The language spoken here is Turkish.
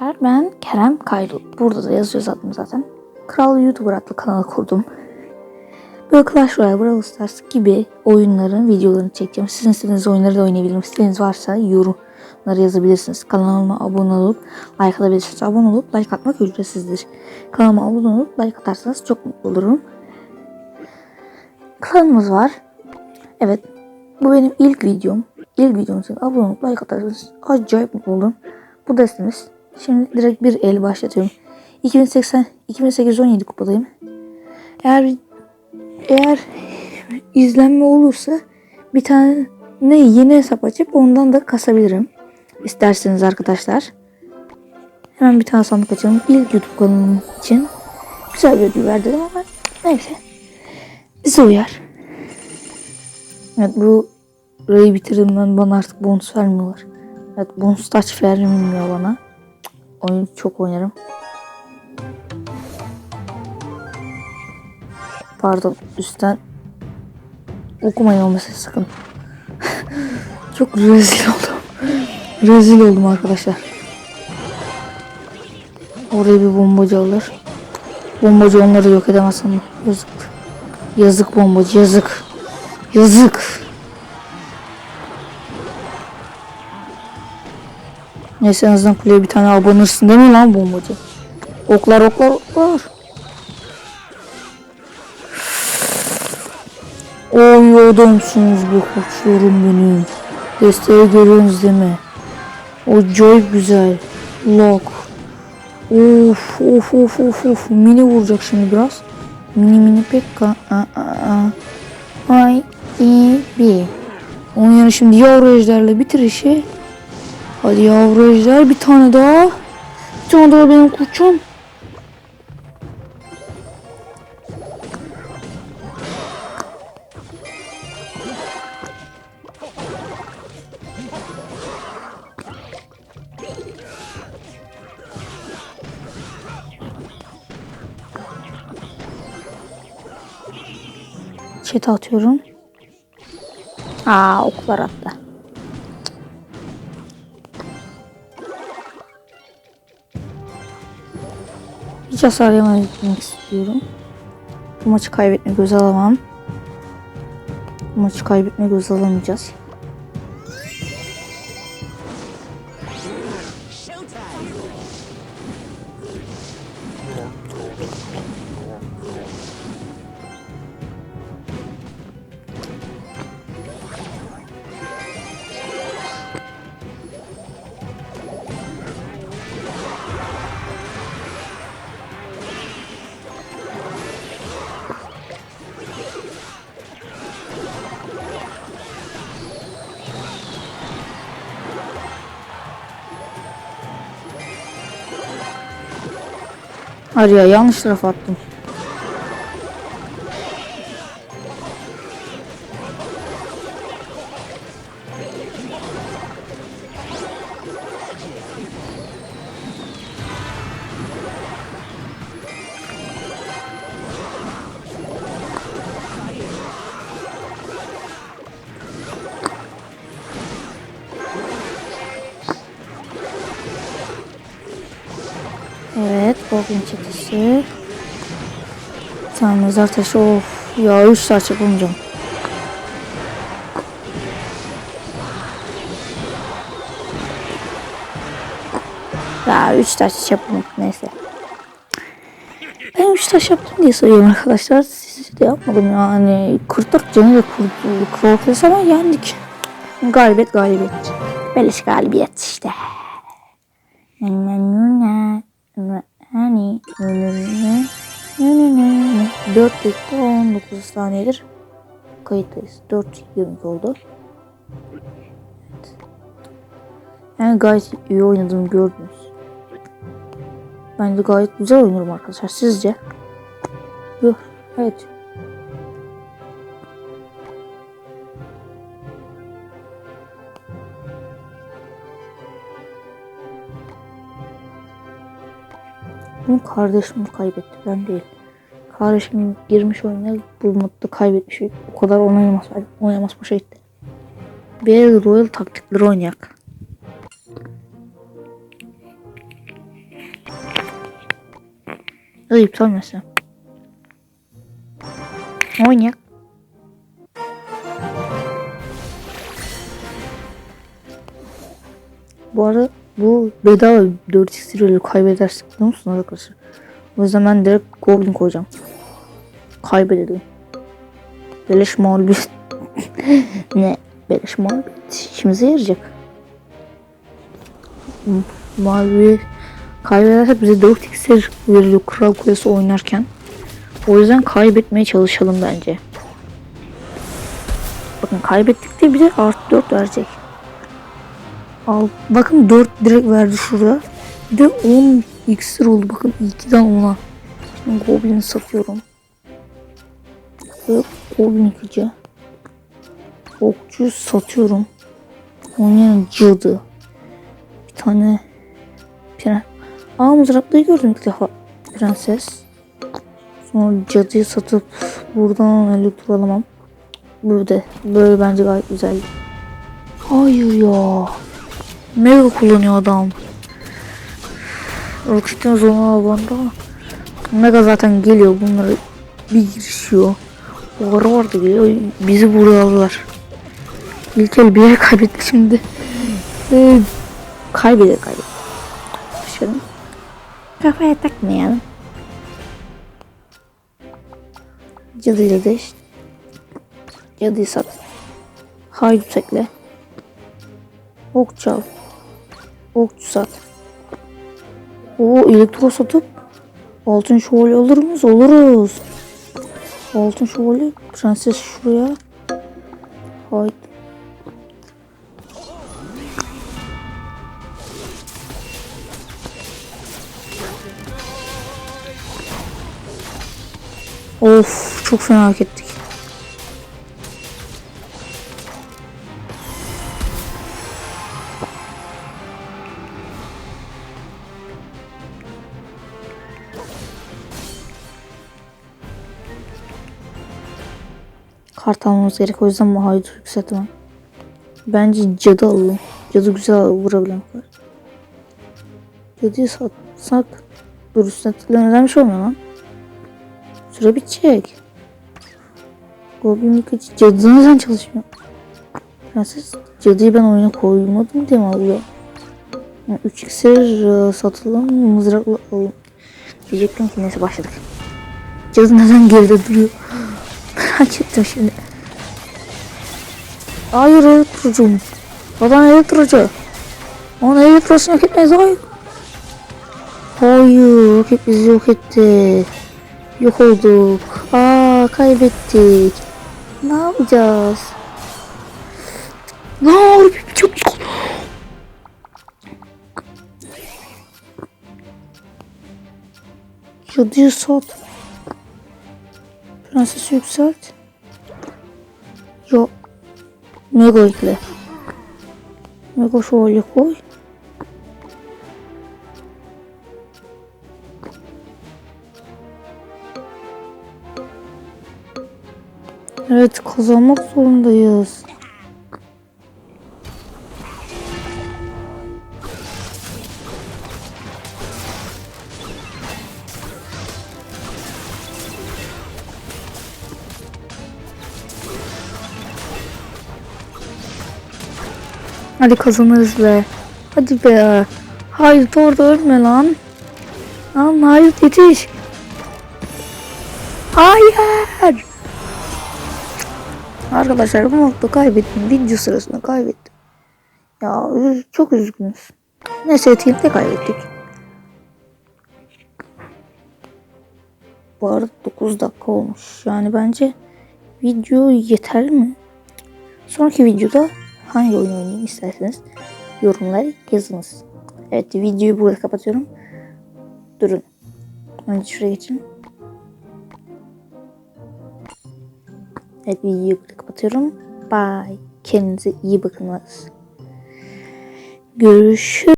Arkadaşlar ben Kerem Kayru. Burada da yazıyor zaten zaten. Kral YouTuber adlı kanalı kurdum. Böyle Clash Royale, Brawl Stars gibi oyunların videolarını çekeceğim. Sizin istediğiniz oyunları da oynayabilirim. İstediğiniz varsa yorumları yazabilirsiniz. Kanalıma abone olup like atabilirsiniz. Abone olup like atmak ücretsizdir. Kanalıma abone olup like atarsanız çok mutlu olurum. Kanalımız var. Evet. Bu benim ilk videom. İlk videom için abone olup like atarsanız acayip mutlu olurum. Bu destemiz. Şimdi direkt bir el başlatıyorum. 2080 2817 kupadayım. Eğer eğer izlenme olursa bir tane ne yeni hesap açıp ondan da kasabilirim. İsterseniz arkadaşlar. Hemen bir tane sandık açalım. İlk YouTube kanalım için güzel bir ödül verdim ama neyse. Bize uyar. Evet bu Ray'i bitirdim ben bana artık bonus vermiyorlar. Evet bonus touch vermiyor bana. Oyun çok oynarım. Pardon üstten okumayın olmasın sakın. çok rezil oldum. rezil oldum arkadaşlar. Oraya bir bombacı alır. Bombacı onları yok edemez sanırım. Yazık. Yazık bombacı yazık. Yazık. Neyse en azından kuleye bir tane abanırsın değil mi lan bombacı? Oklar oklar oklar. Oy adamsınız bu koçlarım benim. Desteği görüyorsunuz değil mi? Acayip güzel. Lock. Of of of of of. Mini vuracak şimdi biraz. Mini mini pekka. Aa, aa. Ay iyi bir. Onun yanı şimdi ejderle bitir işi. Hadi yavru bir tane daha. Bir tane daha benim koçum. Çete atıyorum. Aa oklar attı. Hiç hasar yememek istiyorum. Bu maçı kaybetme göze alamam. Bu maçı kaybetme göze alamayacağız. Hayır ya yanlış tarafa attım. Evet, Goblin çetesi. Tane mezar taşı. Of ya 3 saat yapamayacağım. Ya 3 taş yapmadım neyse. Ben 3 taş yaptım diye sayıyorum arkadaşlar. Siz de yapmadım yani. 44 canı da. Krokles ama yendik. Galibiyet galibiyet. Beleş galibiyet işte. Hani 4 dakika 19 saniyedir kayıttayız. 4 20 oldu. Yani gayet iyi oynadığımı gördünüz. Ben de gayet güzel oynuyorum arkadaşlar. Sizce? Evet. Bunu kardeşim kaybetti ben değil. Kardeşim girmiş oyuna bu modda kaybetmiş. O kadar oynayamaz. Oynamaz boşa gitti. Bir Royal taktikleri oynayak. Ya iptal etsem? Oynayak. Bu arada bu bedava 4 iksiriyle kaybedersek biliyor musunuz arkadaşlar? O yüzden ben direkt Goblin koyacağım. Kaybedelim. Beleş mağlubiyet. ne? Beleş mağlubiyet. İşimize yarayacak. Mağlubiyet kaybedersek bize 4 iksir veriliyor Kral Kulesi oynarken. O yüzden kaybetmeye çalışalım bence. Bakın kaybettik de bize artı 4 verecek. Al. Bakın 4 direkt verdi şurada. Bir de 10 iksir oldu. Bakın 2'den 10'a. Şimdi Goblin'i satıyorum. Ve Goblin yıkıcı. Okçuyu satıyorum. Onun cadı. Bir tane prens. Aa mızraklıyı gördüm ilk defa. Prenses. Sonra cadıyı satıp buradan elektro alamam. Böyle, böyle bence gayet güzel. Hayır ya. Mega kullanıyor adam. Rocket'in zona alanda. Mega zaten geliyor bunları bir girişiyor. O ara orada geliyor. Bizi buraya alırlar. İlk el bir yere kaybettik şimdi. Ee, kaybeder kaybeder. Başlayalım. Kafaya takmayalım. Cadıyla değiş. Cadıyı sat. Haydi tekle. Ok çal. Okçu sat. Oo elektro satıp altın şövalye alır mıyız? Oluruz. Altın şövalye. Prenses şuraya. Haydi. Of çok fena hak ettik. Kart almamız gerek o yüzden bu haydut yükseltmem. Bence cadı alalım. Cadı güzel vurabilen var. Cadıyı sat. Sat. Dur üstüne şey olmuyor lan. Süre bitecek. Goblin yıkıcı cadı neden çalışmıyor? Prenses cadıyı ben oyuna koymadım diye mi alıyor? Yani 3 iksir e, satılan mızrakla alalım. Diyecektim ki neyse başladık. Cadı neden geride duruyor? Ettim şimdi. Hayır elektrocum. Adam elektrocu. Onun elektrosunu yok etmez hayır. Hayır roket bizi yok etti. Yok olduk. Aa kaybettik. Ne yapacağız? Ne harbi çok sat. Prensesi yükselt. Yok. Mega ekle. Mega şövalye koy. Evet kazanmak zorundayız. Hadi kazanırız be. Hadi be. Hayır orada ölme lan. Lan hayır yetiş. Hayır. Arkadaşlar bu modda kaybettim. Video sırasında kaybettim. Ya çok üzgünüz. Neyse team'de kaybettik. Bu arada 9 dakika olmuş. Yani bence video yeterli mi? Sonraki videoda hangi oyun oynayayım isterseniz yorumlara yazınız. Evet videoyu burada kapatıyorum. Durun. Önce şuraya geçin. Evet videoyu burada kapatıyorum. Bye. Kendinize iyi bakınız. Görüşürüz.